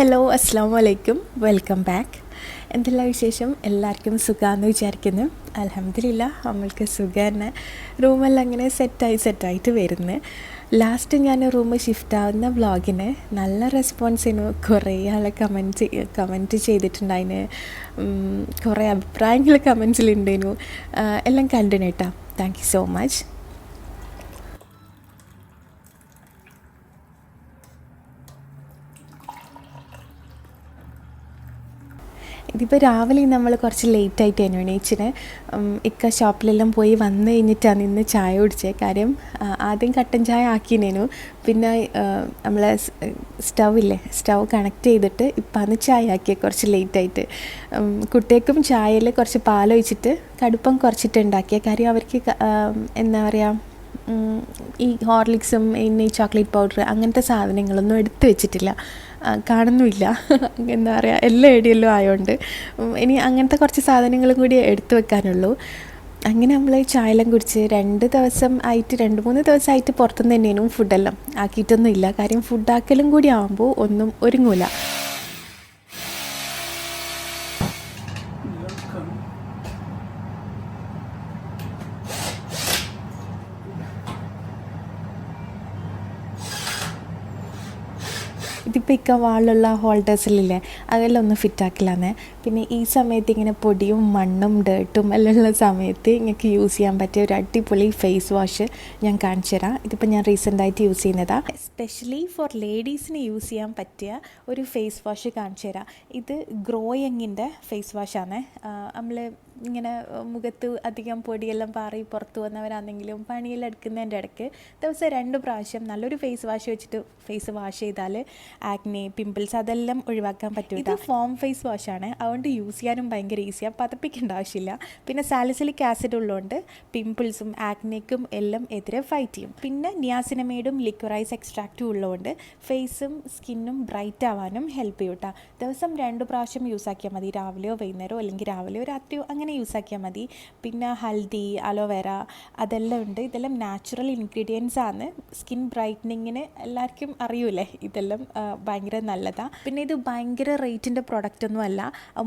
Hello അസ്സാം വലൈക്കും welcome back എന്തെല്ലാം വിശേഷം? എല്ലാവർക്കും സുഖമാണെന്ന് വിചാരിക്കുന്നു. അലഹമില്ല നമ്മൾക്ക് സുഖം തന്നെ റൂമെല്ലാം അങ്ങനെ സെറ്റായി സെറ്റായിട്ട് വരുന്നു. ലാസ്റ്റ് ഞാൻ റൂം ഷിഫ്റ്റ് ആവുന്ന വ്ളോഗിന് നല്ല റെസ്പോൺസിന് കുറേ ആൾ കമന്റ് കമന്റ് ചെയ്തിട്ടുണ്ടായിന്. കുറേ അഭിപ്രായങ്ങൾ കമൻസിലുണ്ടായിരുന്നു എല്ലാം കണ്ടിന് കേട്ടോ താങ്ക് യു സോ മച്ച് ഇതിപ്പോൾ രാവിലെ നമ്മൾ കുറച്ച് ലേറ്റ് ആയിട്ട് തന്നെ എണീച്ചിന്. ഇക്ക ഷോപ്പിലെല്ലാം പോയി വന്ന് കഴിഞ്ഞിട്ടാണ് ഇന്ന് ചായ കുടിച്ചത് കാര്യം ആദ്യം കട്ടൻ ചായ ആക്കിനേനു. പിന്നെ നമ്മൾ സ്റ്റവ് ഇല്ലേ സ്റ്റവ് കണക്ട് ചെയ്തിട്ട് ഇപ്പം അന്ന് ചായ ആക്കിയത് കുറച്ച് ലേറ്റായിട്ട് കുട്ടികൾക്കും ചായയിൽ കുറച്ച് പാലൊഴിച്ചിട്ട് കടുപ്പം കുറച്ചിട്ട് ഉണ്ടാക്കിയ. കാര്യം അവർക്ക് എന്താ പറയുക ഈ ഹോർലിക്സും പിന്നെ ഈ ചോക്ലേറ്റ് പൗഡർ അങ്ങനത്തെ സാധനങ്ങളൊന്നും എടുത്തു വെച്ചിട്ടില്ല. കാണുന്നുമില്ല. എന്താ പറയുക എല്ലാം എടിയെല്ലാം ആയതുകൊണ്ട് ഇനി അങ്ങനത്തെ കുറച്ച് സാധനങ്ങളും കൂടി എടുത്തു വെക്കാനുള്ളൂ. അങ്ങനെ നമ്മൾ ചായയെല്ലാം കുടിച്ച് രണ്ട് ദിവസം ആയിട്ട് രണ്ട് മൂന്ന് ദിവസമായിട്ട് പുറത്തുനിന്ന് തന്നെയാണ് ഫുഡെല്ലാം ആക്കിയിട്ടൊന്നും ഇല്ല കാര്യം ഫുഡാക്കലും കൂടി ആകുമ്പോൾ ഒന്നും ഒരുങ്ങൂല. ഇതിപ്പോൾ ഇക്ക വാളിലുള്ള ഹോൾഡേഴ്സിലില്ലേ അതെല്ലാം ഒന്ന് ഫിറ്റാക്കില്ലാന്ന് പിന്നെ ഈ സമയത്ത് ഇങ്ങനെ പൊടിയും മണ്ണും ഡേർട്ടും എല്ലാം ഉള്ള സമയത്ത് നിങ്ങൾക്ക് യൂസ് ചെയ്യാൻ പറ്റിയ ഒരു അടിപൊളി ഫേസ് വാഷ് ഞാൻ കാണിച്ചു തരാം. ഇതിപ്പോൾ ഞാൻ റീസെന്റായിട്ട് യൂസ് ചെയ്യുന്നതാണ് എസ്പെഷ്യലി ഫോർ ലേഡീസിന് യൂസ് ചെയ്യാൻ പറ്റിയ ഒരു ഫേസ് വാഷ് കാണിച്ചു തരാം. ഇത് ഗ്രോയിങ്ങിന്റെ ഫേസ് വാഷാണ് നമ്മൾ ഇങ്ങനെ മുഖത്ത് അധികം പൊടിയെല്ലാം പാറി പുറത്ത് വന്നവരാണെങ്കിലും പണിയെല്ലാം എടുക്കുന്നതിന്റെ ഇടയ്ക്ക് ദിവസം രണ്ട് പ്രാവശ്യം നല്ലൊരു ഫേസ് വാഷ് വെച്ചിട്ട് ഫേസ് വാഷ് ചെയ്താൽ ആക്നെ പിമ്പിൾസ് അതെല്ലാം ഒഴിവാക്കാൻ പറ്റും ഇത് ഫോം ഫേസ് വാഷാണ് അതുകൊണ്ട് യൂസ് ചെയ്യാനും ഭയങ്കര ഈസിയാണ് പതപ്പിക്കേണ്ട ആവശ്യമില്ല. പിന്നെ സാലിസിലിക് ആസിഡ് ഉള്ളതുകൊണ്ട് പിമ്പിൾസും ആക്നെക്കും എല്ലാം എതിരെ ഫൈറ്റ് ചെയ്യും. പിന്നെ നിയാസിനമേഡും ലിക്വറൈസ് എക്സ്ട്രാക്റ്റും ഉള്ളതുകൊണ്ട് ഫേസും സ്കിന്നും ബ്രൈറ്റ് ആവാനും ഹെൽപ്പ് ചെയ്യും കേട്ടോ ദിവസം രണ്ട് പ്രാവശ്യം യൂസ് ആക്കിയാൽ മതി. രാവിലെയോ വൈകുന്നേരമോ അല്ലെങ്കിൽ രാവിലെയോ രാത്രിയോ അങ്ങനെ യൂസ് ആക്കിയാൽ മതി. പിന്നെ ഹൽദി അലോവേര അതെല്ലാം ഉണ്ട്. ഇതെല്ലാം നാച്ചുറൽ ഇൻഗ്രീഡിയൻസ് ആണ്. സ്കിൻ ബ്രൈറ്റനിങ്ങിന് എല്ലാവർക്കും അറിയൂലേ ഇതെല്ലാം ഭയങ്കര നല്ലതാണ് പിന്നെ ഇത് ഭയങ്കര റേറ്റിന്റെ പ്രൊഡക്റ്റ് ഒന്നും അല്ല.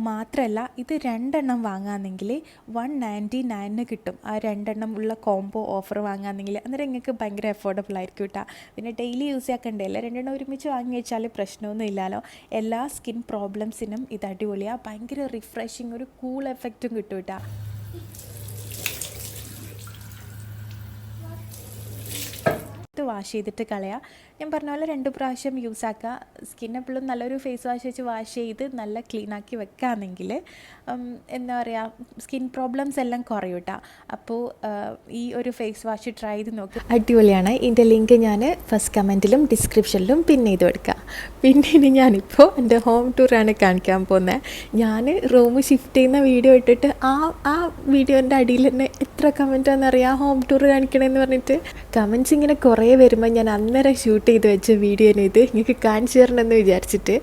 മാത്രമല്ല ഇത് രണ്ടെണ്ണം വാങ്ങാമെങ്കിൽ വൺ നയന്റി നയനിന് കിട്ടും. ആ രണ്ടെണ്ണം ഉള്ള കോംബോ ഓഫർ വാങ്ങാമെങ്കിൽ അന്നേരം നിങ്ങൾക്ക് ഭയങ്കര അഫോർഡബിൾ ആയിരിക്കും കേട്ടോ പിന്നെ ഡെയിലി യൂസ് ആക്കണ്ടല്ലേ? രണ്ടെണ്ണം ഒരുമിച്ച് വാങ്ങി വെച്ചാൽ പ്രശ്നമൊന്നും ഇല്ലല്ലോ എല്ലാ സ്കിൻ പ്രോബ്ലംസിനും ഇത് അടിപൊളിയാണ് ഭയങ്കര റിഫ്രഷിങ് ഒരു കൂൾ എഫക്റ്റും കിട്ടും. കേട്ടോ വാഷ് ചെയ്തിട്ട് കളയുക ഞാൻ പറഞ്ഞ പോലെ രണ്ട് പ്രാവശ്യം യൂസ് ആക്കുക. സ്കിൻ എപ്പോഴും നല്ലൊരു ഫേസ് വാഷ് വെച്ച് വാഷ് ചെയ്ത് നല്ല ക്ലീൻ ആക്കി വെക്കുകയാണെങ്കിൽ എന്താ പറയുക സ്കിൻ പ്രോബ്ലംസ് എല്ലാം കുറയും കേട്ടോ അപ്പോൾ ഈ ഒരു ഫേസ് വാഷ് ട്രൈ ചെയ്ത് നോക്കി. അടിപൊളിയാണ്. ഇതിന്റെ ലിങ്ക് ഞാൻ ഫസ്റ്റ് കമന്റിലും ഡിസ്ക്രിപ്ഷനിലും പിൻ ചെയ്ത് കൊടുക്കുക പിന്നെ ഇനി ഞാനിപ്പോൾ എന്റെ ഹോം ടൂറാണ് കാണിക്കാൻ പോകുന്നത് ഞാൻ റൂം ഷിഫ്റ്റ് ചെയ്യുന്ന വീഡിയോ ഇട്ടിട്ട് ആ ആ വീഡിയോന്റെ അടിയിൽ തന്നെ എത്ര കമന്റാണെന്നറിയാം ഹോം ടൂർ കാണിക്കണമെന്ന് പറഞ്ഞിട്ട്. കമന്റ്സ് ഇങ്ങനെ കുറേ വരുമ്പോൾ ഞാൻ അന്നേരം ഷൂട്ട് ചെയ്ത് വെച്ച വീഡിയോ ഇത് നിങ്ങൾക്ക് കാണിച്ചു തരണമെന്ന് വിചാരിച്ചിട്ട്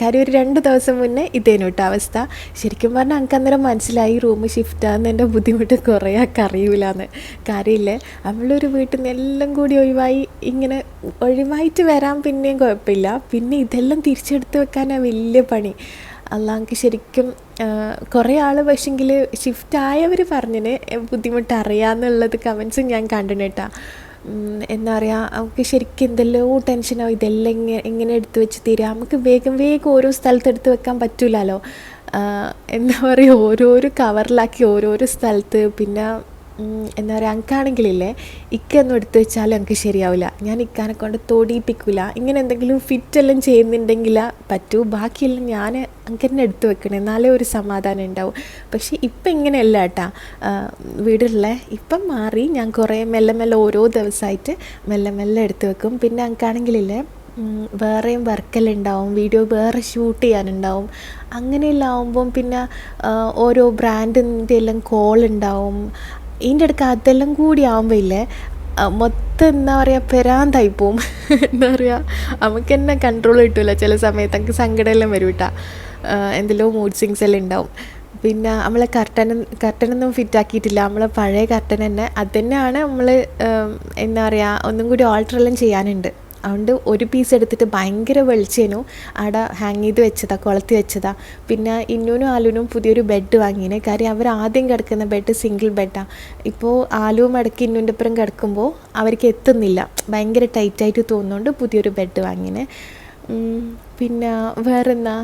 കാര്യം ഒരു രണ്ട് ദിവസം മുന്നേ ഇതേനു കേട്ടോ അവസ്ഥ. ശരിക്കും പറഞ്ഞാൽ എനിക്ക് അന്നേരം മനസ്സിലായി റൂം ഷിഫ്റ്റ് ആകുന്നതിന്റെ ബുദ്ധിമുട്ട് കുറേ ആൾക്ക് അറിയൂലെന്ന്. കാര്യമില്ലേ നമ്മളൊരു വീട്ടിൽ നിന്ന് എല്ലാം കൂടി ഒഴിവായി ഇങ്ങനെ ഒഴിവായിട്ട് വരാൻ പിന്നെയും കുഴപ്പമില്ല പിന്നെ ഇതെല്ലാം തിരിച്ചെടുത്ത് വെക്കാനാണ് വലിയ പണി. അല്ലാങ്കിൽ ശരിക്കും കുറേ ആൾ പക്ഷെങ്കിൽ ഷിഫ്റ്റ് ആയവർ പറഞ്ഞിന് ബുദ്ധിമുട്ട് അറിയാമെന്നുള്ളത് കമൻസും ഞാൻ ഉം, എന്താ പറയുക നമുക്ക് ശരിക്കും എന്തെല്ലോ ടെൻഷനാവും ഇതെല്ലാം എങ്ങനെ എങ്ങനെ എടുത്ത് വെച്ച് തീരാം. നമുക്ക് വേഗം വേഗം ഓരോ സ്ഥലത്ത് എടുത്ത് വെക്കാൻ പറ്റൂലല്ലോ എന്താ പറയുക ഓരോരോ കവറിലാക്കി ഓരോരോ സ്ഥലത്ത് പിന്നെ എന്താ പറയുക ഇക്ക ഇക്കൊന്നും എടുത്തു വെച്ചാൽ എനിക്ക് ശരിയാവില്ല. ഞാൻ ഇക്കാനെ കൊണ്ട് തോടിയിപ്പിക്കില്ല ഇങ്ങനെ എന്തെങ്കിലും ഫിറ്റ് എല്ലാം ചെയ്യുന്നുണ്ടെങ്കിൽ പറ്റൂ. ബാക്കിയെല്ലാം ഞാൻ തന്നെ എടുത്തു വെക്കണം. എന്നാലേ ഒരു സമാധാനം ഉണ്ടാവും. പക്ഷേ ഇപ്പം ഇങ്ങനെയല്ല കേട്ടാ വീടുള്ള ഇപ്പം മാറി ഞാൻ കുറേ മെല്ലെ മെല്ലെ ഓരോ ദിവസമായിട്ട് മെല്ലെ മെല്ലെ എടുത്തു വെക്കും. പിന്നെ എനിക്കാണെങ്കിലില്ലേ വേറെയും വർക്കെല്ലാം ഉണ്ടാവും. വീഡിയോ വേറെ ഷൂട്ട് ചെയ്യാനുണ്ടാവും. അങ്ങനെയെല്ലാം ആവുമ്പം പിന്നെ ഓരോ ബ്രാൻഡിന്റെ എല്ലാം കോൾ ഉണ്ടാവും. ഇതിന്റെ അടുക്ക് അതെല്ലാം കൂടി ആവുമ്പോൾ ഇല്ലേ മൊത്തം എന്താ പറയുക പെരാന്തായി പോവും. എന്താ പറയുക നമുക്ക് തന്നെ കൺട്രോൾ കിട്ടില്ല ചില സമയത്ത് നമുക്ക് സങ്കടമെല്ലാം വരും കേട്ടാ. എന്തെല്ലോ മൂഡ് സിങ്സ് എല്ലാം ഉണ്ടാവും. പിന്നെ നമ്മളെ കർട്ടൻ കർട്ടനൊന്നും ഫിറ്റാക്കിയിട്ടില്ല നമ്മളെ പഴയ കർട്ടൻ തന്നെ. അത് തന്നെയാണ് നമ്മൾ എന്താ പറയുക ഒന്നും കൂടി ഓൾട്ടർ എല്ലാം ചെയ്യാനുണ്ട്. അതുകൊണ്ട് ഒരു പീസ് എടുത്തിട്ട് ഭയങ്കര വെളിച്ചേനു. അവിടെ ഹാങ് ചെയ്ത് വെച്ചതാ കൊളത്തി വെച്ചതാ. പിന്നെ ഇന്നൂനും ആലുവിനും പുതിയൊരു ബെഡ് വാങ്ങിയേനെ കാര്യം അവർ ആദ്യം കിടക്കുന്ന ബെഡ് സിംഗിൾ ബെഡാണ് ഇപ്പോൾ ആലുവും ഇടയ്ക്ക് ഇന്നൂന്റെ അപ്പുറം കിടക്കുമ്പോൾ അവർക്ക് എത്തുന്നില്ല. ഭയങ്കര ടൈറ്റായിട്ട് തോന്നുന്നുകൊണ്ട് പുതിയൊരു ബെഡ് വാങ്ങിനെ. പിന്നെ വേറെന്നാ?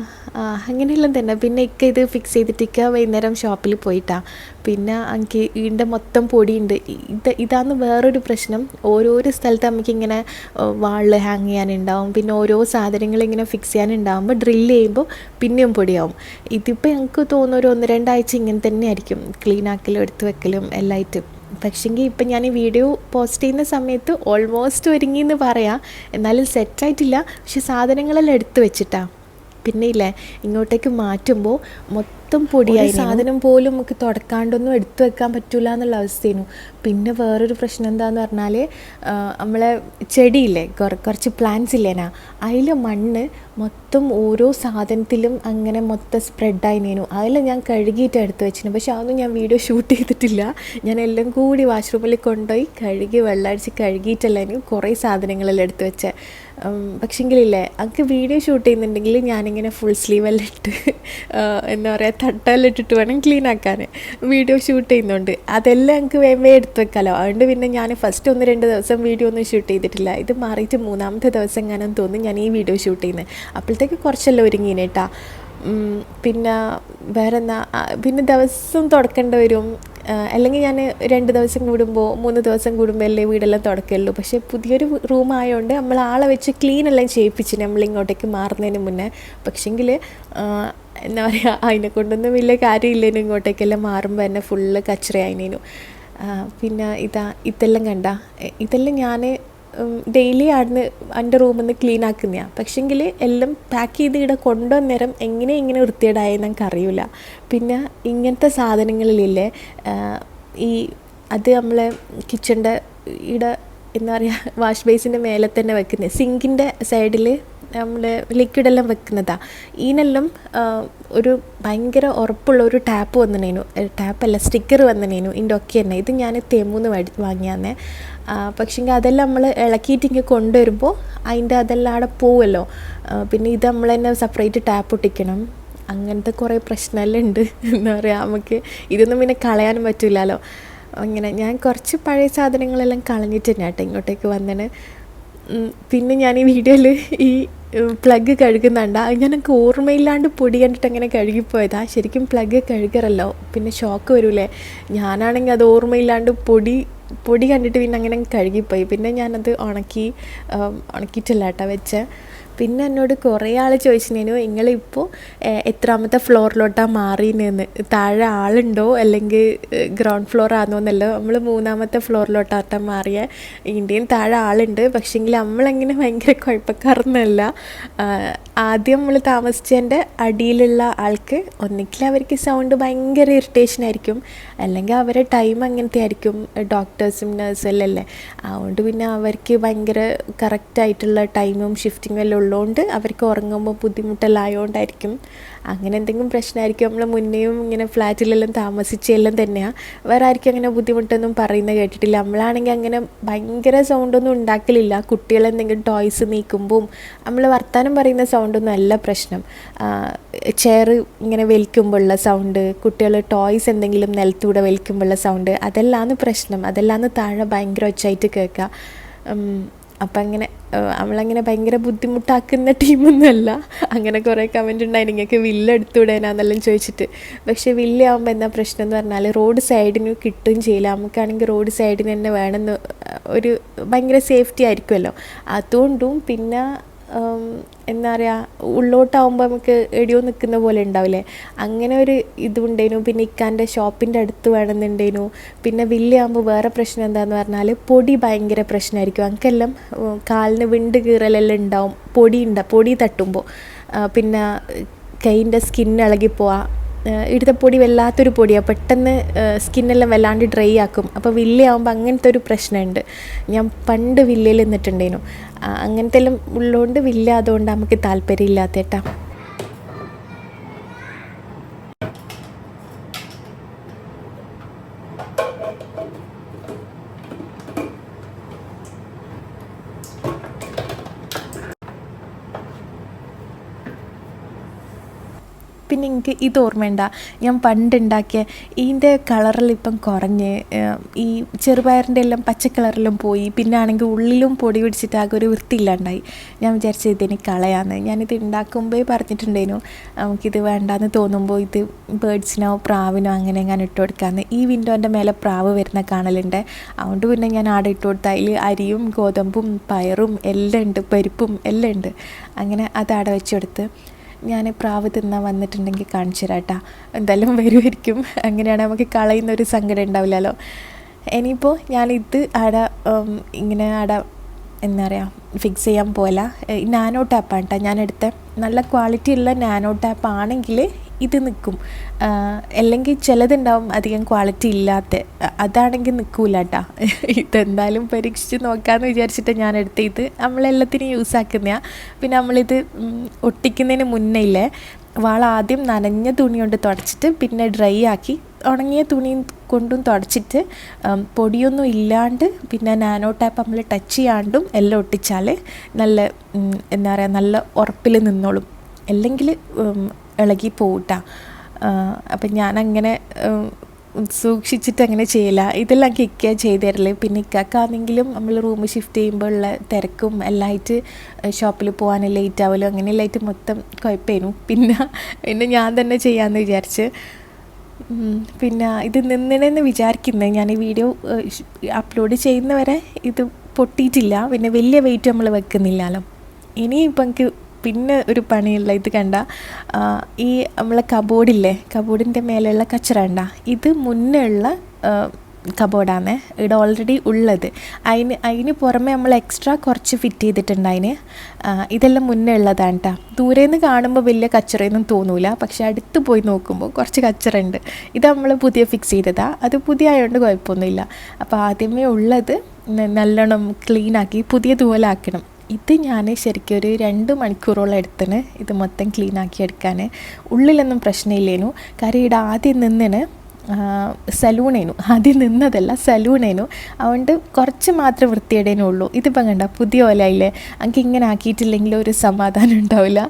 അങ്ങനെയെല്ലാം തന്നെ. പിന്നെ ഇക്ക ഇത് ഫിക്സ് ചെയ്തിട്ട് ഇക്ക വൈകുന്നേരം ഷോപ്പിൽ പോയിട്ടാ. പിന്നെ എനിക്ക് ഇതിന്റെ മൊത്തം പൊടിയുണ്ട്. ഇത് ഇതാണ് വേറൊരു പ്രശ്നം. ഓരോരോ സ്ഥലത്ത് നമുക്ക് ഇങ്ങനെ വാളിൽ ഹാങ് ചെയ്യാനുണ്ടാവും. പിന്നെ ഓരോ സാധനങ്ങൾ ഇങ്ങനെ ഫിക്സ് ചെയ്യാനുണ്ടാവുമ്പോൾ ഡ്രിൽ ചെയ്യുമ്പോൾ പിന്നെയും പൊടിയാവും. ഇതിപ്പോൾ ഞങ്ങൾക്ക് തോന്നുന്ന ഒരു ഒന്ന് രണ്ടാഴ്ച ഇങ്ങനെ തന്നെ ആയിരിക്കും ക്ലീൻ ആക്കലും എടുത്ത് വെക്കലും എല്ലായിട്ടും പക്ഷെങ്കിൽ ഇപ്പം ഞാൻ ഈ വീഡിയോ പോസ്റ്റ് ചെയ്യുന്ന സമയത്ത് ഓൾമോസ്റ്റ് ഒരുങ്ങി എന്ന് പറയാം. എന്നാലും സെറ്റായിട്ടില്ല പക്ഷെ സാധനങ്ങളെല്ലാം എടുത്തു വെച്ചിട്ടാ. പിന്നെ ഇല്ലേ ഇങ്ങോട്ടേക്ക് മാറ്റുമ്പോൾ മൊത്തം പൊടിയായി സാധനം പോലും നമുക്ക് തുടക്കാണ്ടൊന്നും എടുത്തു വെക്കാൻ പറ്റില്ല എന്നുള്ള അവസ്ഥയായിരുന്നു. പിന്നെ വേറൊരു പ്രശ്നം എന്താന്ന് പറഞ്ഞാൽ നമ്മളെ ചെടിയില്ലേ കുറ- കുറച്ച് പ്ലാന്റ്സ് ഇല്ലേനാ അതിലെ മണ്ണ് മൊത്തം ഓരോ സാധനത്തിലും അങ്ങനെ മൊത്തം സ്പ്രെഡായിനേനു അതെല്ലാം ഞാൻ കഴുകിയിട്ട് എടുത്ത് വെച്ചിരുന്നു. പക്ഷെ അതൊന്നും ഞാൻ വീഡിയോ ഷൂട്ട് ചെയ്തിട്ടില്ല. ഞാൻ എല്ലാം കൂടി വാഷ്റൂമിൽ കൊണ്ടുപോയി കഴുകി വെള്ളമടിച്ച് കഴുകിയിട്ടല്ല കുറേ സാധനങ്ങളെല്ലാം എടുത്ത് വെച്ചേ. പക്ഷെങ്കിലില്ലേ എനിക്ക് വീഡിയോ ഷൂട്ട് ചെയ്യുന്നുണ്ടെങ്കിൽ ഞാനിങ്ങനെ ഫുൾ സ്ലീവെല്ലാം ഇട്ട് എന്താ പറയുക തട്ടെല്ലാം ഇട്ടിട്ട് വേണം ക്ലീൻ ആക്കാൻ വീഡിയോ ഷൂട്ട് ചെയ്യുന്നുണ്ട്. അതെല്ലാം എനിക്ക് വേമേ എടുത്ത് വെക്കാമല്ലോ അതുകൊണ്ട് പിന്നെ ഞാൻ ഫസ്റ്റ് ഒന്ന് രണ്ട് ദിവസം വീഡിയോ ഒന്നും ഷൂട്ട് ചെയ്തിട്ടില്ല. ഇത് മാറിയിട്ട് മൂന്നാമത്തെ ദിവസം എങ്ങനെയാണെന്ന് തോന്നുന്നു ഞാൻ ഈ വീഡിയോ ഷൂട്ട് ചെയ്യുന്നത് അപ്പോഴത്തേക്ക് കുറച്ചെല്ലാം ഒരുങ്ങിനെ കേട്ടാ പിന്നെ ആ, പിന്നെ ദിവസം തുടക്കേണ്ടി വരും. അല്ലെങ്കിൽ ഞാൻ രണ്ട് ദിവസം കൂടുമ്പോൾ മൂന്ന് ദിവസം കൂടുമ്പോൾ അല്ലേ വീടെല്ലാം തുടക്കലുള്ളൂ. പക്ഷേ പുതിയൊരു റൂം ആയതുകൊണ്ട് നമ്മൾ ആളെ വെച്ച് ക്ലീൻ എല്ലാം ചെയ്യിപ്പിച്ച് നമ്മൾ ഇങ്ങോട്ടേക്ക് മാറുന്നതിന് മുന്നേ. പക്ഷെങ്കിൽ എന്താ പറയുക അതിനെ കൊണ്ടൊന്നും വലിയ കാര്യമില്ലേനും ഇങ്ങോട്ടേക്കെല്ലാം മാറുമ്പോൾ തന്നെ ഫുള്ള് കച്ചറയായിനു പിന്നെ ഇതാ ഇതെല്ലാം കണ്ട ഇതെല്ലാം ഞാൻ ഡെയിലി ആടുന്ന് എന്റെ റൂമിൽ നിന്ന് ക്ലീൻ ആക്കുന്നതാണ് പക്ഷെങ്കിൽ എല്ലാം പാക്ക് ചെയ്ത് ഇവിടെ കൊണ്ടുവന്നേരം എങ്ങനെ ഇങ്ങനെ വൃത്തികേടായെന്ന് നമുക്ക് അറിയില്ല പിന്നെ ഇങ്ങനത്തെ സാധനങ്ങളിലില്ലേ ഈ അത് നമ്മളെ കിച്ചന്റെ ഇവിടെ എന്താ പറയുക വാഷ് ബേസിന്റെ മേലെ തന്നെ വെക്കുന്നത് സിങ്കിന്റെ സൈഡിൽ നമ്മൾ ലിക്വിഡെല്ലാം വെക്കുന്നതാണ് ഇതിനെല്ലാം ഒരു ഭയങ്കര ഉറപ്പുള്ള ഒരു ടാപ്പ് വന്നിനേനു. ടാപ്പല്ല സ്റ്റിക്കർ വന്നിനേനു. ഇതിന്റെ ഒക്കെ തന്നെ. ഇത് ഞാൻ തെമൂന്ന് മേടി വാങ്ങിയാന്നേ. പക്ഷേങ്കിൽ അതെല്ലാം നമ്മൾ ഇളക്കിയിട്ട് ഇങ്ങനെ കൊണ്ടുവരുമ്പോൾ അതിന്റെ അതെല്ലാം അവിടെ പോവുമല്ലോ പിന്നെ ഇത് നമ്മൾ തന്നെ സെപ്പറേറ്റ് ടാപ്പ് ഒട്ടിക്കണം. അങ്ങനത്തെ കുറേ പ്രശ്നമെല്ലാം ഉണ്ട്. എന്താ പറയുക നമുക്ക് ഇതൊന്നും പിന്നെ കളയാനും പറ്റില്ലല്ലോ അങ്ങനെ ഞാൻ കുറച്ച് പഴയ സാധനങ്ങളെല്ലാം കളഞ്ഞിട്ട് തന്നെ കേട്ടോ ഇങ്ങോട്ടേക്ക് വന്നതിന് പിന്നെ ഞാൻ ഈ വീഡിയോയിൽ ഈ പ്ലഗ് കഴുകുന്നുണ്ട്. ഞാനൊക്കെ ഓർമ്മയില്ലാണ്ട് പൊടി കണ്ടിട്ട് അങ്ങനെ കഴുകിപ്പോയതാ. ശരിക്കും പ്ലഗ് കഴുകറല്ലോ. പിന്നെ ഷോക്ക് വരൂലേ. ഞാനാണെങ്കിൽ അത് ഓർമ്മയില്ലാണ്ട് പൊടി പൊടി കണ്ടിട്ട് പിന്നെ അങ്ങനെ അങ്ങ് കഴുകിപ്പോയി. പിന്നെ ഞാനത് ഉണക്കി ഉണക്കിയിട്ടില്ല കേട്ടോ വെച്ച്. പിന്നെ എന്നോട് കുറേ ആൾ ചോദിച്ചിരുന്നു നിങ്ങളിപ്പോൾ എത്രാമത്തെ ഫ്ലോറിലോട്ടാണ് മാറിയെന്ന് താഴെ ആളുണ്ടോ? അല്ലെങ്കിൽ ഗ്രൗണ്ട് ഫ്ലോർ ആണോ എന്നല്ലോ. നമ്മൾ മൂന്നാമത്തെ ഫ്ലോറിലോട്ടാട്ടാ മാറിയ. ഇന്ത്യയിൽ താഴെ ആളുണ്ട്. പക്ഷേങ്കിൽ നമ്മളെങ്ങനെ ഭയങ്കര കുഴപ്പക്കാരൊന്നുമല്ല ആദ്യം നമ്മൾ താമസിച്ചതിന്റെ അടിയിലുള്ള ആൾക്ക് ഒന്നിക്കിൽ അവർക്ക് സൗണ്ട് ഭയങ്കര ഇറിറ്റേഷൻ ആയിരിക്കും. അല്ലെങ്കിൽ അവരെ ടൈം അങ്ങനത്തെ ആയിരിക്കും. ഡോക്ടേഴ്സും നേഴ്സും അല്ലേ. അതുകൊണ്ട് പിന്നെ അവർക്ക് ഭയങ്കര കറക്റ്റായിട്ടുള്ള ടൈമും ഷിഫ്റ്റിങ്ങും എല്ലാം ഉള്ളതുകൊണ്ട് അവർക്ക് ഉറങ്ങുമ്പോൾ ബുദ്ധിമുട്ടെല്ലാം ആയതുകൊണ്ടായിരിക്കും അങ്ങനെ എന്തെങ്കിലും പ്രശ്നമായിരിക്കും നമ്മൾ മുന്നേയും ഇങ്ങനെ ഫ്ലാറ്റിലെല്ലാം താമസിച്ചെല്ലാം തന്നെയാണ് വേറെ ആർക്കും അങ്ങനെ ബുദ്ധിമുട്ടൊന്നും പറയുന്നത് കേട്ടിട്ടില്ല. നമ്മളാണെങ്കിൽ അങ്ങനെ ഭയങ്കര സൗണ്ടൊന്നും ഉണ്ടാക്കലില്ല. കുട്ടികളെന്തെങ്കിലും ടോയ്സ് നീക്കുമ്പോൾ നമ്മൾ വർത്തമാനം പറയുന്ന സൗണ്ടൊന്നും അല്ല പ്രശ്നം. ചെയർ ഇങ്ങനെ വലിക്കുമ്പോഴുള്ള സൗണ്ട് കുട്ടികൾ ടോയ്സ് എന്തെങ്കിലും നിലത്തൂടെ വലിക്കുമ്പോഴുള്ള സൗണ്ട് അതെല്ലാമാണ് പ്രശ്നം. അതെല്ലാമാണ് താഴെ ഭയങ്കര ഒച്ചായിട്ട് കേൾക്കുക അപ്പം അങ്ങനെ അവളങ്ങനെ ഭയങ്കര ബുദ്ധിമുട്ടാക്കുന്ന ടീമൊന്നുമല്ല. അങ്ങനെ കുറേ കമന്റ് ഉണ്ടായി നിങ്ങൾക്ക് വില്ല എടുത്തുവിടാനാന്നെല്ലാം ചോദിച്ചിട്ട്. പക്ഷേ വില്ല ആകുമ്പോൾ എന്താ പ്രശ്നം എന്ന് പറഞ്ഞാൽ റോഡ് സൈഡിന് കിട്ടുകയും ചെയ്യില്ല. നമുക്കാണെങ്കിൽ റോഡ് സൈഡിന് തന്നെ വേണമെന്ന് ഒരു ഭയങ്കര സേഫ്റ്റി ആയിരിക്കുമല്ലോ. അതുകൊണ്ടും പിന്നെ എന്താ പറയുക ഉള്ളോട്ടാവുമ്പോൾ നമുക്ക് എടിയോ നിൽക്കുന്ന പോലെ ഉണ്ടാവില്ലേ? അങ്ങനെ ഒരു ഇതുണ്ടേനു. പിന്നെ ഇക്കാന്റെ ഷോപ്പിന്റെ അടുത്ത് വേണമെന്നുണ്ടേനു. പിന്നെ വില്ലയാകുമ്പോൾ വേറെ പ്രശ്നം എന്താന്ന് പറഞ്ഞാൽ പൊടി ഭയങ്കര പ്രശ്നമായിരിക്കും നമുക്കെല്ലാം ഉം, കാലിന് വിണ്ട് കീറലെല്ലാം ഉണ്ടാവും. പൊടി ഉണ്ടാവും പൊടി തട്ടുമ്പോൾ പിന്നെ കൈയിന്റെ സ്കിൻ ഇടുത്ത പൊടി വല്ലാത്തൊരു പൊടിയാണ് പെട്ടെന്ന് സ്കിന്നെല്ലാം വല്ലാണ്ട് ഡ്രൈ ആക്കും. അപ്പോൾ വില്ലയാകുമ്പോൾ അങ്ങനത്തെ ഒരു പ്രശ്നമുണ്ട് ഞാൻ പണ്ട് വില്ലയിൽ നിന്നിട്ടുണ്ടേനു. അങ്ങനത്തെ എല്ലാം ഉള്ളതുകൊണ്ട് വില്ല അതുകൊണ്ട് നമുക്ക് താല്പര്യമില്ലാത്തേട്ടാ. പിന്നെ എനിക്ക് ഇത് ഓർമ്മയുണ്ട? ഞാൻ പണ്ടുണ്ടാക്കിയ ഇതിന്റെ കളറിൽ ഇപ്പം കുറഞ്ഞ് ഈ ചെറുപയറിന്റെ എല്ലാം പച്ചക്കളറിലും പോയി. പിന്നെ ആണെങ്കിൽ ഉള്ളിലും പൊടി പിടിച്ചിട്ട് ആകെ ഒരു വൃത്തിയില്ലാണ്ടായി. ഞാൻ വിചാരിച്ചത് ഇതിന് കളയാന്ന്. ഞാനിത് ഉണ്ടാക്കുമ്പോൾ പറഞ്ഞിട്ടുണ്ടായിരുന്നു നമുക്കിത് വേണ്ടാന്ന് തോന്നുമ്പോൾ ഇത് ബേഡ്സിനോ പ്രാവിനോ അങ്ങനെ ഞാൻ ഇട്ട് കൊടുക്കാമെന്ന് ഈ വിൻഡോന്റെ മേലെ പ്രാവ് വരുന്ന കാണലുണ്ട്. അതുകൊണ്ട് പിന്നെ ഞാൻ ആടെ ഇട്ട് കൊടുത്ത അതിൽ അരിയും ഗോതമ്പും പയറും എല്ലാം ഉണ്ട് പരിപ്പും എല്ലാം ഉണ്ട്. അങ്ങനെ അത് ആടെ വെച്ചെടുത്ത് ഞാൻ പ്രാവ് തിന്നാൻ വന്നിട്ടുണ്ടെങ്കിൽ കാണിച്ചു തരാട്ടാ എന്തായാലും വരുമായിരിക്കും. അങ്ങനെയാണ് നമുക്ക് കളയുന്ന ഒരു സങ്കടം ഉണ്ടാവില്ലല്ലോ. ഇനിയിപ്പോൾ ഞാനിത് ആടെ ഇങ്ങനെ ആടെ എന്താ പറയുക ഫിക്സ് ചെയ്യാൻ പോലെ നാനോ ടാപ്പാണ് കേട്ടോ ഞാൻ എടുത്ത നല്ല ക്വാളിറ്റി ഉള്ള നാനോ ടാപ്പ് ആണെങ്കിൽ ഇത് നിൽക്കും അല്ലെങ്കിൽ ചിലതുണ്ടാവും അധികം ക്വാളിറ്റി ഇല്ലാത്ത. അതാണെങ്കിൽ നിൽക്കൂല കേട്ടോ. ഇതെന്തായാലും പരീക്ഷിച്ച് നോക്കാമെന്ന് വിചാരിച്ചിട്ട് ഞാൻ എടുത്ത ഇത്. നമ്മളെല്ലാത്തിനും യൂസ് ആക്കുന്നതാണ് പിന്നെ നമ്മളിത് ഒട്ടിക്കുന്നതിന് മുന്നേ ഇല്ലേ വാൾ ആദ്യം നനഞ്ഞ തുണി കൊണ്ട് തുടച്ചിട്ട് പിന്നെ ഡ്രൈ ആക്കി ഉണങ്ങിയ തുണി കൊണ്ടും തുടച്ചിട്ട് പൊടിയൊന്നും ഇല്ലാണ്ട് പിന്നെ നാനോ ടാപ്പ് നമ്മൾ ടച്ച് ചെയ്യാണ്ടും എല്ലാം ഒട്ടിച്ചാൽ നല്ല എന്താ പറയുക നല്ല ഉറപ്പിൽ നിന്നോളും. അല്ലെങ്കിൽ ഇളകി പോകട്ട അപ്പം ഞാനങ്ങനെ സൂക്ഷിച്ചിട്ട് അങ്ങനെ ചെയ്യില്ല. ഇതെല്ലാം കിക്ക ചെയ്ത് തരൽ പിന്നെ ഇക്കാക്കാണെങ്കിലും നമ്മൾ റൂം ഷിഫ്റ്റ് ചെയ്യുമ്പോൾ ഉള്ള തിരക്കും എല്ലായിട്ട് ഷോപ്പിൽ പോകാൻ ലേറ്റ് ആവലും അങ്ങനെയെല്ലായിട്ട് മൊത്തം കുഴപ്പമായിരുന്നു പിന്നെ പിന്നെ ഞാൻ തന്നെ ചെയ്യാമെന്ന് വിചാരിച്ച്. പിന്നെ ഇത് നിന്നണെന്ന് വിചാരിക്കുന്നത് ഞാൻ ഈ വീഡിയോ അപ്ലോഡ് ചെയ്യുന്നവരെ ഇത് പൊട്ടിയിട്ടില്ല. പിന്നെ വലിയ വെയിറ്റ് നമ്മൾ വെക്കുന്നില്ലല്ലോ. ഇനിയിപ്പം എനിക്ക് പിന്നെ ഒരു പണിയുള്ള ഇത് കണ്ട. ഈ നമ്മളെ കബോർഡില്ലേ കബോർഡിന്റെ മേലെയുള്ള കച്ചറ കണ്ട. ഇത് മുന്നേ ഉള്ള കബോർഡാണ് ഇവിടെ ഓൾറെഡി ഉള്ളത്. അതിന് അതിന് പുറമെ നമ്മൾ എക്സ്ട്രാ കുറച്ച് ഫിറ്റ് ചെയ്തിട്ടുണ്ട് അതിന് ഇതെല്ലാം മുന്നേ ഉള്ളതാണ് കേട്ടോ ദൂരെ നിന്ന് കാണുമ്പോൾ വലിയ കച്ചറയൊന്നും തോന്നൂല. പക്ഷെ അടുത്ത് പോയി നോക്കുമ്പോൾ കുറച്ച് കച്ചറ ഉണ്ട് ഇത് നമ്മൾ പുതിയ ഫിക്സ് ചെയ്തതാണ് അത് പുതിയ ആയതുകൊണ്ട് കുഴപ്പമൊന്നുമില്ല. അപ്പോൾ ആദ്യമേ ഉള്ളത് നല്ലോണം ക്ലീനാക്കി പുതിയതുപോലെ ആക്കണം. ഇത് ഞാൻ ശരിക്കും ഒരു രണ്ട് മണിക്കൂറോളം എടുത്തിന് ഇത് മൊത്തം ക്ലീൻ ആക്കി എടുക്കാൻ ഉള്ളിലൊന്നും പ്രശ്നമില്ലേനു. കാര്യം ഇവിടെ ആദ്യം നിന്നിന് സലൂണേനു. ആദ്യം നിന്നതല്ല സലൂണേനു. അതുകൊണ്ട് കുറച്ച് മാത്രം വൃത്തിയിടേനേ ഉള്ളൂ. ഇതിപ്പം കണ്ട പുതിയ ഓലായില്ലേ എനിക്ക് ഇങ്ങനെ ആക്കിയിട്ടില്ലെങ്കിൽ ഒരു സമാധാനം ഉണ്ടാവില്ല.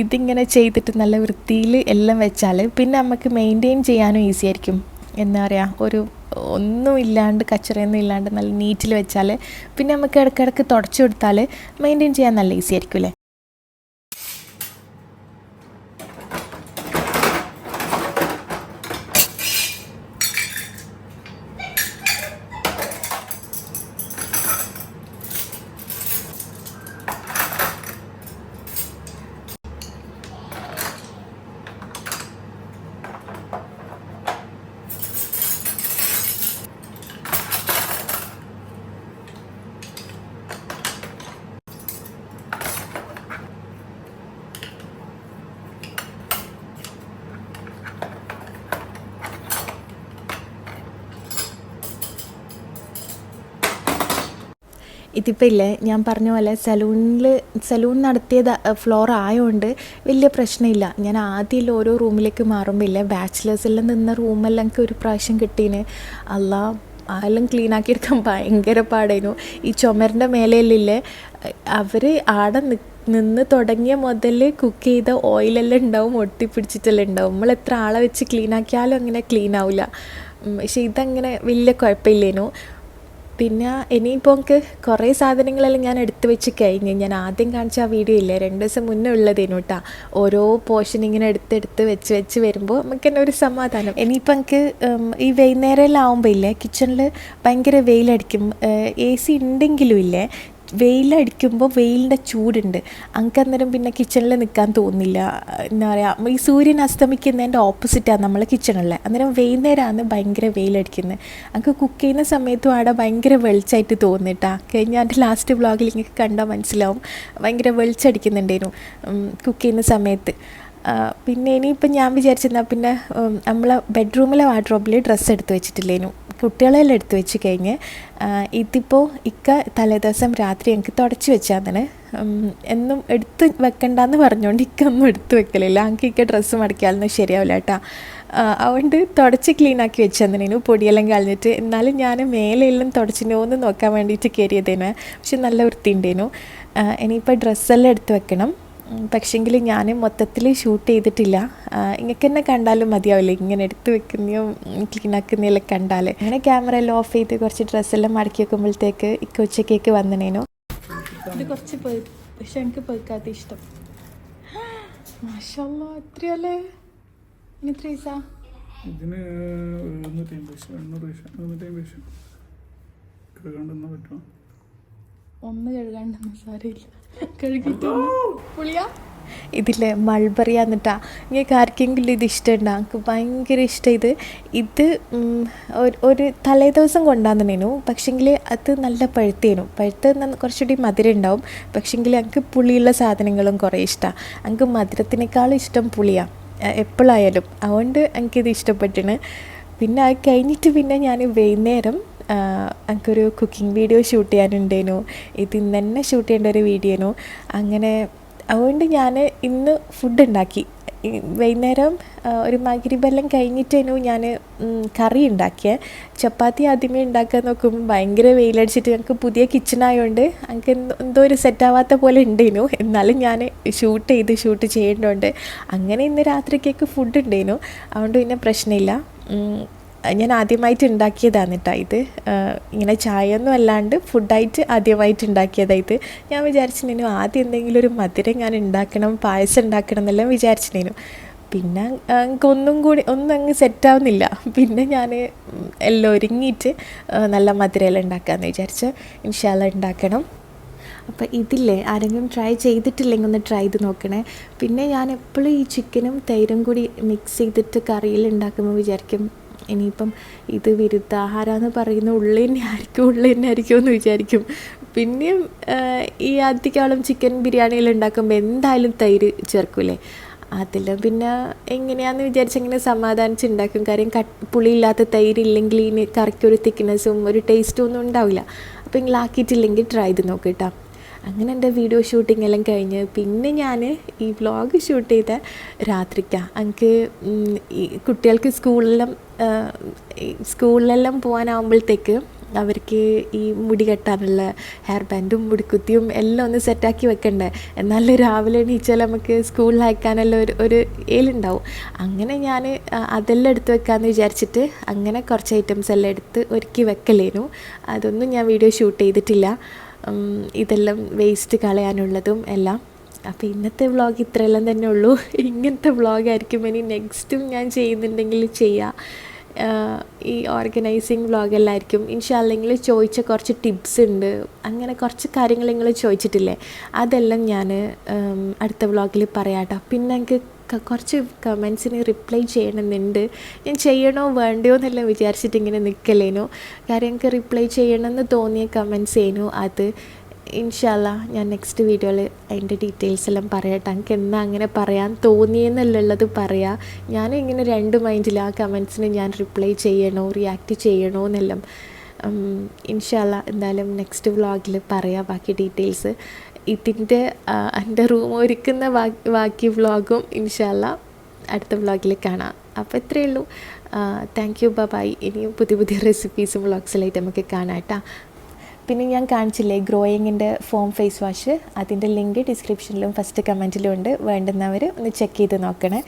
ഇതിങ്ങനെ ചെയ്തിട്ട് നല്ല വൃത്തിയിൽ എല്ലാം വെച്ചാൽ പിന്നെ നമുക്ക് മെയിന്റെയിൻ ചെയ്യാനും ഈസി ആയിരിക്കും. എന്താ പറയുക ഒരു ഒന്നും ഇല്ലാണ്ട് കച്ചറയൊന്നും ഇല്ലാണ്ട് നല്ല നീറ്റിൽ വെച്ചാൽ പിന്നെ നമുക്ക് ഇടയ്ക്കിടയ്ക്ക് തുടച്ചു കൊടുത്താൽ മെയിന്റെയിൻ ചെയ്യാൻ നല്ല ഈസി ആയിരിക്കും അല്ലേ? ഇതിപ്പോൾ ഇല്ലേ? ഞാൻ പറഞ്ഞ പോലെ സലൂണിൽ സലൂൺ നടത്തിയത് ഫ്ലോർ ആയതുകൊണ്ട് വലിയ പ്രശ്നമില്ല. ഞാൻ ആദ്യം ഓരോ റൂമിലേക്ക് മാറുമ്പോൾ ഇല്ലേ? ബാച്ചിലേഴ്സെല്ലാം നിന്ന റൂമെല്ലാം എനിക്ക് ഒരു പ്രാവശ്യം കിട്ടീന്. അല്ല അതെല്ലാം ക്ലീൻ ആക്കിയെടുക്കാൻ ഭയങ്കര പാടായിരുന്നു. ഈ ചുമരിന്റെ മേലെയല്ലേ അവർ ആടെ നിന്ന് തുടങ്ങിയ മുതൽ കുക്ക് ചെയ്ത ഓയിലെല്ലാം ഉണ്ടാവും ഒട്ടിപ്പിടിച്ചിട്ടെല്ലാം ഉണ്ടാവും. നമ്മൾ എത്ര ആളെ വെച്ച് ക്ലീൻ ആക്കിയാലും അങ്ങനെ ക്ലീൻ ആവില്ല പക്ഷേ ഇതങ്ങനെ വലിയ കുഴപ്പമില്ലേനു. പിന്നെ ഇനിയിപ്പോൾ എനിക്ക് കുറേ സാധനങ്ങളെല്ലാം ഞാൻ എടുത്തു വെച്ച് കഴിഞ്ഞ് ഞാൻ ആദ്യം കാണിച്ച ആ വീഡിയോ ഇല്ലേ? രണ്ട് ദിവസം മുന്നേ ഉള്ളതേനു കേട്ടോ ഓരോ പോർഷൻ ഇങ്ങനെ എടുത്തെടുത്ത് വെച്ച് വെച്ച് വരുമ്പോൾ നമുക്ക് തന്നെ ഒരു സമാധാനം. ഇനിയിപ്പോൾ എനിക്ക് ഈ വൈകുന്നേരം എല്ലാം ആകുമ്പോൾ ഇല്ലേ കിച്ചണിൽ ഭയങ്കര വെയിലടിക്കും. എ സി ഉണ്ടെങ്കിലും ഇല്ലേ വെയിലടിക്കുമ്പോൾ വെയിലിന്റെ ചൂടുണ്ട്. അങ്ങനെ അന്നേരം പിന്നെ കിച്ചണിൽ നിൽക്കാൻ തോന്നില്ല. എന്താ പറയുക ഈ സൂര്യൻ അസ്തമിക്കുന്നതിന്റെ ഓപ്പോസിറ്റാണ് നമ്മൾ കിച്ചണിലെ അന്നേരം വൈകുന്നേരമാണ് ഭയങ്കര വെയിലടിക്കുന്നത് അങ്ങ് കുക്ക് ചെയ്യുന്ന സമയത്തും അവിടെ ഭയങ്കര വെളിച്ചമായിട്ട് തോന്നിട്ടാ. കഴിഞ്ഞാൽ എന്റെ ലാസ്റ്റ് വ്ളോഗിൽ നിങ്ങൾക്ക് കണ്ടാൽ മനസ്സിലാവും. ഭയങ്കര വെളിച്ചടിക്കുന്നുണ്ടായിരുന്നു കുക്ക് ചെയ്യുന്ന സമയത്ത്. പിന്നെ ഇനിയിപ്പം ഞാൻ വിചാരിച്ചെന്നാൽ പിന്നെ നമ്മളെ ബെഡ്റൂമിലെ വാർഡ്രോബിൽ ഡ്രസ്സ് എടുത്ത് വെച്ചിട്ടില്ലേനു. കുട്ടികളെല്ലാം എടുത്തു വെച്ച് കഴിഞ്ഞ് ഇതിപ്പോൾ ഇക്ക തലേദിവസം രാത്രി എനിക്ക് തുടച്ച് വെച്ചാൽ തന്നെ എന്നും എടുത്ത് വെക്കണ്ടെന്ന് പറഞ്ഞുകൊണ്ട് ഇക്ക ഒന്നും എടുത്ത് വെക്കലില്ല. എനിക്ക് ഇക്ക ഡ്രസ്സ് മടക്കിയാലൊന്നും ശരിയാവില്ല കേട്ടോ അതുകൊണ്ട് തുടച്ച് ക്ലീൻ ആക്കി വെച്ചതിനു പൊടിയെല്ലാം കളഞ്ഞിട്ട് എന്നാലും ഞാൻ മേലെയെല്ലാം തുടച്ചിനോ എന്ന് നോക്കാൻ വേണ്ടിയിട്ട് കയറിയതേനു പക്ഷെ നല്ല വൃത്തിയുണ്ടേനു. ഇനിയിപ്പോൾ ഡ്രസ്സെല്ലാം എടുത്ത് വെക്കണം. പക്ഷേങ്കിൽ ഞാൻ മൊത്തത്തിൽ ഷൂട്ട് ചെയ്തിട്ടില്ല. ഇങ്ങനെ തന്നെ കണ്ടാലും മതിയാവില്ല? ഇങ്ങനെ എടുത്ത് വെക്കുന്നതും ക്ലീൻ ആക്കുന്നതെല്ലാം കണ്ടാൽ അങ്ങനെ ക്യാമറ എല്ലാം ഓഫ് ചെയ്ത് കുറച്ച് ഡ്രസ്സെല്ലാം മടക്കി വെക്കുമ്പോഴത്തേക്ക് ഇക്ക ഉച്ചക്കേക്ക് വന്നനേനു ഇത് കുറച്ച് പക്ഷെ എനിക്ക് പേക്കാത്ത ഇഷ്ടം. മാഷല്ല എത്രയല്ലേ എത്ര പൈസ? ഇതിന് എഴുന്നൂറ്റി അമ്പത് പൈസ എണ്ണൂറ് പൈസ എഴുന്നൂറ്റി അമ്പത് പൈസ. കണ്ടുന്ന പറ്റുമോ? ഒന്ന് കഴുകാണ്ടെന്ന് സാരമില്ല. കഴുകിട്ട് ഇതിലെ മൾബറി എന്നിട്ടാ. നിങ്ങൾക്ക് ആർക്കെങ്കിലും ഇത് ഇഷ്ടമുണ്ടോ എനിക്ക് ഭയങ്കര ഇഷ്ടം ഇത്. ഇത് ഒരു- ഒരു തലേദിവസം കൊണ്ടാന്നേനു പക്ഷെങ്കിൽ അത് നല്ല പഴുത്തേനു. പഴുത്ത് കുറച്ചുകൂടി മധുരം ഉണ്ടാവും. പക്ഷെങ്കിൽ എനിക്ക് പുളിയുള്ള സാധനങ്ങളും കുറേ ഇഷ്ടമാണ് എനിക്ക് മധുരത്തിനേക്കാളും ഇഷ്ടം പുളിയാണ് എപ്പോഴായാലും അതുകൊണ്ട് എനിക്കിത് ഇഷ്ടപ്പെട്ടിന്. പിന്നെ അത് കഴിഞ്ഞിട്ട് പിന്നെ ഞാൻ വൈകുന്നേരം എനിക്കൊരു കുക്കിംഗ് വീഡിയോ ഷൂട്ട് ചെയ്യാനുണ്ടേനു ഇത് ഇന്ന് തന്നെ ഷൂട്ട് ചെയ്യേണ്ട ഒരു വീഡിയോനു അങ്ങനെ അതുകൊണ്ട് ഞാൻ ഇന്ന് ഫുഡ് ഉണ്ടാക്കി. വൈകുന്നേരം ഒരു മകരിബെല്ലാം കഴിഞ്ഞിട്ടേനു ഞാൻ കറി ഉണ്ടാക്കിയത് ചപ്പാത്തി ആദ്യമേ ഉണ്ടാക്കാൻ നോക്കുമ്പോൾ ഭയങ്കര വെയിലടിച്ചിട്ട് ഞങ്ങൾക്ക് പുതിയ കിച്ചണായതുകൊണ്ട് ഞങ്ങൾക്ക് എന്തോ- ഒരു സെറ്റാവാത്ത പോലെ ഉണ്ടേനു എന്നാലും ഞാൻ ഷൂട്ട് ചെയ്ത് ഷൂട്ട് ചെയ്യേണ്ടതുകൊണ്ട് അങ്ങനെ ഇന്ന് രാത്രിക്കേക്ക് ഫുഡ് ഉണ്ടേനു അതുകൊണ്ട് പിന്നെ പ്രശ്നമില്ല. ഞാൻ ആദ്യമായിട്ട് ഉണ്ടാക്കിയതാണ് കേട്ടോ ഇത്. ഇങ്ങനെ ചായയൊന്നും അല്ലാണ്ട് ഫുഡായിട്ട് ആദ്യമായിട്ട് ഉണ്ടാക്കിയതാണ് ഇത്. ഞാൻ വിചാരിച്ചിരുന്നു ആദ്യം എന്തെങ്കിലും ഒരു മധുരം ഞാൻ ഉണ്ടാക്കണം പായസം ഉണ്ടാക്കണം എന്നെല്ലാം വിചാരിച്ചിരുന്നു പിന്നെ എനിക്കൊന്നും കൂടി ഒന്നും അങ്ങ് സെറ്റാവുന്നില്ല പിന്നെ ഞാൻ എല്ലാം ഒരുങ്ങിയിട്ട് നല്ല മധുരയിൽ ഉണ്ടാക്കാമെന്ന് വിചാരിച്ച് ഇൻഷാല്ല ഉണ്ടാക്കണം അപ്പോൾ ഇതില്ലേ ആരെങ്കിലും ട്രൈ ചെയ്തിട്ടില്ലെങ്കിൽ ഒന്ന് ട്രൈ ചെയ്ത് നോക്കണേ. പിന്നെ ഞാൻ എപ്പോഴും ഈ ചിക്കനും തൈരും കൂടി മിക്സ് ചെയ്തിട്ട് കറിയിൽ ഉണ്ടാക്കുമ്പോൾ വിചാരിക്കും ഇനിയിപ്പം ഇത് വിരുദ്ധാഹാരമെന്ന് പറയുന്ന ഉള്ളിൽ തന്നെ ആയിരിക്കും ഉള്ളിൽ തന്നെ ആയിരിക്കും എന്ന് വിചാരിക്കും. പിന്നെയും ഈ അധികമാളും ചിക്കൻ ബിരിയാണിയിൽ ഉണ്ടാക്കുമ്പോൾ എന്തായാലും തൈര് ചേർക്കൂലേ അതിൽ പിന്നെ എങ്ങനെയാണെന്ന് വിചാരിച്ച് സമാധാനിച്ചുണ്ടാക്കും. കാര്യം കട്ട് പുളിയില്ലാത്ത തൈര് ഇല്ലെങ്കിൽ ഇനി കറിക്ക് ഒരു തിക്നെസ്സും ഒരു ടേസ്റ്റും ഒന്നും ഉണ്ടാവില്ല. അപ്പോൾ നിങ്ങൾ ആക്കിയിട്ടില്ലെങ്കിൽ ട്രൈ ചെയ്ത് നോക്ക് കേട്ടോ അങ്ങനെ എന്റെ വീഡിയോ ഷൂട്ടിംഗ് എല്ലാം കഴിഞ്ഞ് പിന്നെ ഞാൻ ഈ വ്ളോഗ് ഷൂട്ട് ചെയ്ത രാത്രിക്കാണ് എനിക്ക് കുട്ടികൾക്ക് ഈ സ്കൂളിലെല്ലാം പോകാനാകുമ്പോഴത്തേക്ക് അവർക്ക് ഈ മുടി കെട്ടാനുള്ള ഹെയർ ബാൻഡും മുടിക്കുത്തിയും എല്ലാം ഒന്ന് സെറ്റാക്കി വെക്കണ്ടേ. എന്നാൽ രാവിലെ എണീച്ചാൽ നമുക്ക് സ്കൂളിൽ അയക്കാനെല്ലാം ഒരു ഒരു ഏലുണ്ടാവും അങ്ങനെ ഞാൻ അതെല്ലാം എടുത്ത് വെക്കാമെന്ന് വിചാരിച്ചിട്ട് അങ്ങനെ കുറച്ച് ഐറ്റംസ് എല്ലാം എടുത്ത് ഒരുക്കി വെക്കലേനു. അതൊന്നും ഞാൻ വീഡിയോ ഷൂട്ട് ചെയ്തിട്ടില്ല. ഇതെല്ലാം വേസ്റ്റ് കളയാനുള്ളതും എല്ലാം. അപ്പോൾ ഇന്നത്തെ വ്ളോഗ് ഇത്രയെല്ലാം തന്നെ ഉള്ളൂ. ഇങ്ങനത്തെ വ്ളോഗായിരിക്കും ഇനി നെക്സ്റ്റും ഞാൻ ചെയ്യുന്നുണ്ടെങ്കിൽ ചെയ്യാം. ഈ ഓർഗനൈസിങ് വ്ളോഗെല്ലായിരിക്കും ഇൻഷാല്ലെങ്കിൽ ചോദിച്ച കുറച്ച് ടിപ്സ് ഉണ്ട്. അങ്ങനെ കുറച്ച് കാര്യങ്ങൾ നിങ്ങൾ ചോദിച്ചിട്ടില്ലേ? അതെല്ലാം ഞാൻ അടുത്ത വ്ളോഗിൽ പറയാം കേട്ടോ പിന്നെ എനിക്ക് കുറച്ച് കമൻസിന് റിപ്ലൈ ചെയ്യണമെന്നുണ്ട്. ഞാൻ ചെയ്യണോ വേണ്ടയോ എന്നെല്ലാം വിചാരിച്ചിട്ട് ഇങ്ങനെ നിൽക്കലേനു കാര്യം എനിക്ക് റിപ്ലൈ ചെയ്യണമെന്ന് തോന്നിയ കമൻസ് ചെയ്യണോ അത്. ഇൻഷാല്ല ഞാൻ നെക്സ്റ്റ് വീഡിയോയിൽ അതിന്റെ ഡീറ്റെയിൽസ് എല്ലാം പറയട്ടെ. എനിക്ക് എന്നാ അങ്ങനെ പറയാൻ തോന്നിയെന്നല്ലുള്ളത് പറയാം. ഞാൻ ഇങ്ങനെ രണ്ട് മൈൻഡിൽ ആ കമൻസിന് ഞാൻ റിപ്ലൈ ചെയ്യണോ റിയാക്ട് ചെയ്യണോ എന്നെല്ലാം ഇൻഷാല്ല എന്തായാലും നെക്സ്റ്റ് വ്ളോഗിൽ പറയാം ബാക്കി ഡീറ്റെയിൽസ് ഇതിന്റെ എന്റെ റൂം ഒരുക്കുന്ന ബാക്കി ബാക്കി വ്ളോഗും ഇൻഷാല്ല അടുത്ത വ്ളോഗിൽ കാണാം. അപ്പോൾ ഇത്രയേ ഉള്ളൂ താങ്ക് യു ബൈ ഇനിയും പുതിയ പുതിയ റെസിപ്പീസും വ്ളോഗ്സിലായിട്ട് നമുക്ക് കാണാം കേട്ടോ. പിന്നെ ഞാൻ കാണിച്ചില്ലേ ഗ്രോയിങ്ങിന്റെ ഫോം ഫേസ് വാഷ് അതിന്റെ ലിങ്ക് ഡിസ്ക്രിപ്ഷനിലും ഫസ്റ്റ് കമന്റിലും ഉണ്ട്. വേണ്ടുന്നവർ ഒന്ന് ചെക്ക് ചെയ്ത് നോക്കണേ.